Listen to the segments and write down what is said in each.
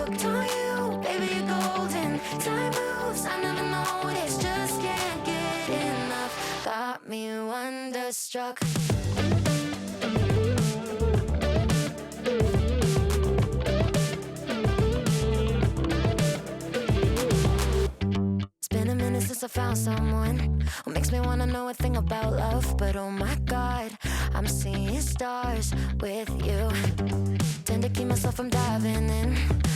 hooked on you, baby, you're golden. Time moves, I never just can't get enough. Got me wonderstruck. It's been a minute since I found someone who makes me wanna know a thing about love. But oh my god, I'm seeing stars with you. Tend to keep myself from diving in.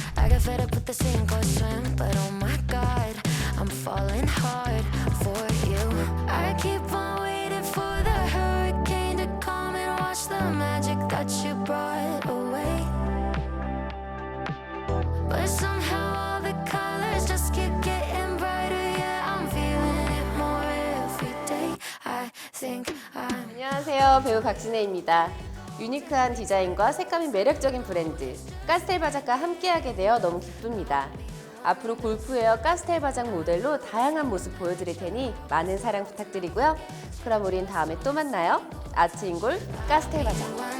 안녕하세요. 배우 박진혜입니다. 유니크한 디자인과 색감이 매력적인 브랜드 까스텔 바작과 함께하게 되어 너무 기쁩니다. 앞으로 골프웨어 까스텔 바작 모델로 다양한 모습 보여드릴 테니 많은 사랑 부탁드리고요. 그럼 우린 다음에 또 만나요. 아트인골 까스텔 바작.